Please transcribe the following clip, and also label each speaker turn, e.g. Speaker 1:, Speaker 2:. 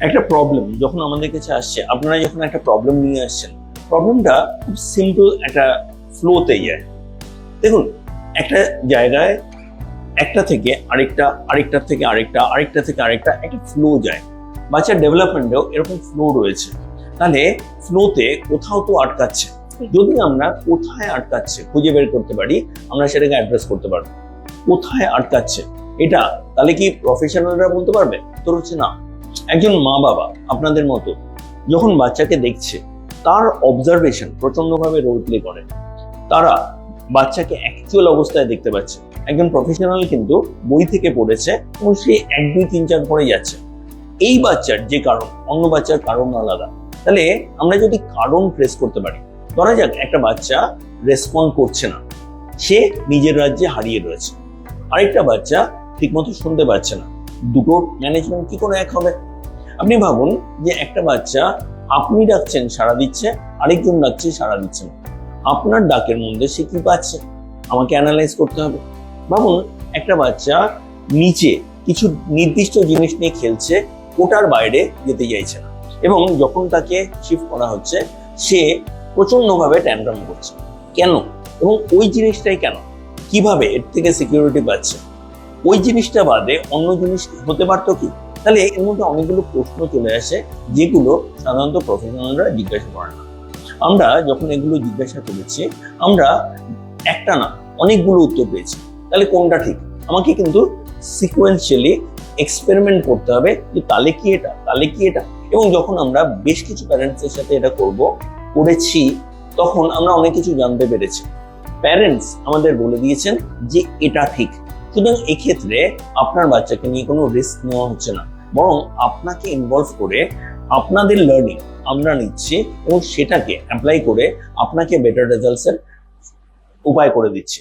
Speaker 1: একটা প্রবলেম যখন আমাদের কাছে আসছে আপনারা যখন একটা প্রবলেম নিয়ে আসছেন প্রবলেমটা খুব সিম্পল একটা ফ্লোতে যায়। দেখুন একটা জায়গায় একটা থেকে আরেকটা আরেকটার থেকে আরেকটা আরেকটা থেকে আরেকটা একটা ফ্লো যায়। বাচ্চার ডেভেলপমেন্টেও এরকম ফ্লো রয়েছে। তাহলে ফ্লোতে কোথাও তো আটকাচ্ছে। যদি আমরা কোথায় আটকাচ্ছে খুঁজে বের করতে পারি আমরা সেটাকে অ্যাড্রেস করতে পারব। কোথায় আটকাচ্ছে? এটা তাহলে কি প্রফেশনালরা বলতে পারবে? তোর হচ্ছে না। একজন মা বাবা আপনাদের মতো যখন বাচ্চাকে দেখছে, তার অবজারভেশন প্রচন্ডভাবে রোল প্লে করে। তারা বাচ্চাকে অ্যাকচুয়াল অবস্থায় দেখতে পাচ্ছে। একজন প্রফেশনাল কিন্তু বই থেকে পড়েছে এবং সে এক, দুই, তিন, চার পরে যাচ্ছে। এই বাচ্চার যে কারণ, অন্য বাচ্চার কারণ আলাদা। তাহলে আমরা যদি কারণ ট্রেস করতে পারি, ধরা যাক একটা বাচ্চা রেসপন্ড করছে না। সে নিজের রাজ্যে হারিয়ে রয়েছে। আরেকটা বাচ্চা ঠিকমতো শুনতে পাচ্ছে না। দুটোর ম্যানেজমেন্ট কি করে এক হবে? আপনি ভাবুন যে একটা বাচ্চা আপনি ডাকছেন, সাড়া দিচ্ছে, আরেকজন ডাকছে, সাড়া দিচ্ছে না। আপনার ডাকের মধ্যে সে কি পাচ্ছে? আমাকে অ্যানালাইজ করতে হবে। ভাবুন, একটা বাচ্চা নিচে কিছু নির্দিষ্ট জিনিস নিয়ে খেলছে ওটার বাইরে যেতে চাইছে না। এবং যখন তাকে শিফট করা হচ্ছে, সে প্রচন্ডভাবে ট্যান্ড্রাম করছে। কেন? এবং ওই জিনিসটাই কেন? কীভাবে এর থেকে সিকিউরিটি পাচ্ছে? ওই জিনিসটা বাদে অন্য জিনিস হতে পারতো কি? তাহলে এর মধ্যে অনেকগুলো প্রশ্ন চলে আসে, যেগুলো সাধারণত প্রফেশনালরা জিজ্ঞাসা করে না। আমরা যখন এগুলো জিজ্ঞাসা করেছি, আমরা একটা না, অনেকগুলো উত্তর পেয়েছি। তাহলে কোনটা ঠিক? আমাকে কিন্তু সিকোয়েন্সিয়ালি এক্সপেরিমেন্ট করতে হবে যে তাহলে কি এটা তাহলে কি এটা। এবং যখন আমরা বেশ কিছু প্যারেন্টসের সাথে এটা করব, করেছি, তখন আমরা অনেক কিছু জানতে পেরেছি। প্যারেন্টস আমাদের বলে দিয়েছেন যে এটা ঠিক। সুতরাং এক্ষেত্রে আপনার বাচ্চাকে নিয়ে কোনো রিস্ক নেওয়া হচ্ছে না। বরং আপনাকে ইনভলভ করে আপনাদের লার্নিং আমরা নিচ্ছি এবং সেটাকে অ্যাপ্লাই করে আপনাকে বেটার রেজাল্টসের উপায় করে দিচ্ছি।